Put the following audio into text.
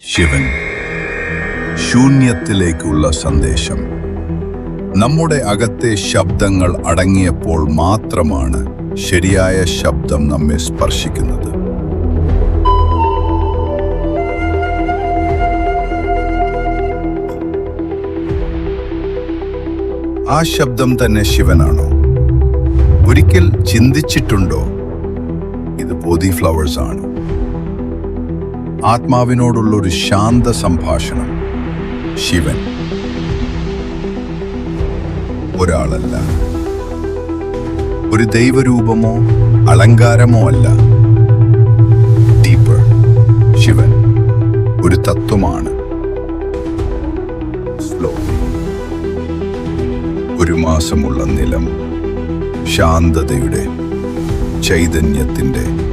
ശിവൻ. ശൂന്യത്തിലേക്കുള്ള സന്ദേശം. നമ്മുടെ അകത്തെ ശബ്ദങ്ങൾ അടങ്ങിയപ്പോൾ മാത്രമാണ് ശരിയായ ശബ്ദം നമ്മെ സ്പർശിക്കുന്നത്. ആ ശബ്ദം തന്നെ ശിവനാണോ? ഒരിക്കൽ ചിന്തിച്ചിട്ടുണ്ടോ? ഇത് ബോധി ഫ്ലവേഴ്സ് ആണ് ആത്മാവിനോടുള്ള ഒരു ശാന്ത സംഭാഷണം. ശിവൻ. ഒരാളല്ല. ഒരു ദൈവരൂപമോ അലങ്കാരമോ അല്ല. ഡീപ്പർ ശിവൻ ഒരു തത്വമാണ്. ഒരു മാസമുള്ള നിലം ശാന്തതയുടെ ചൈതന്യത്തിന്റെ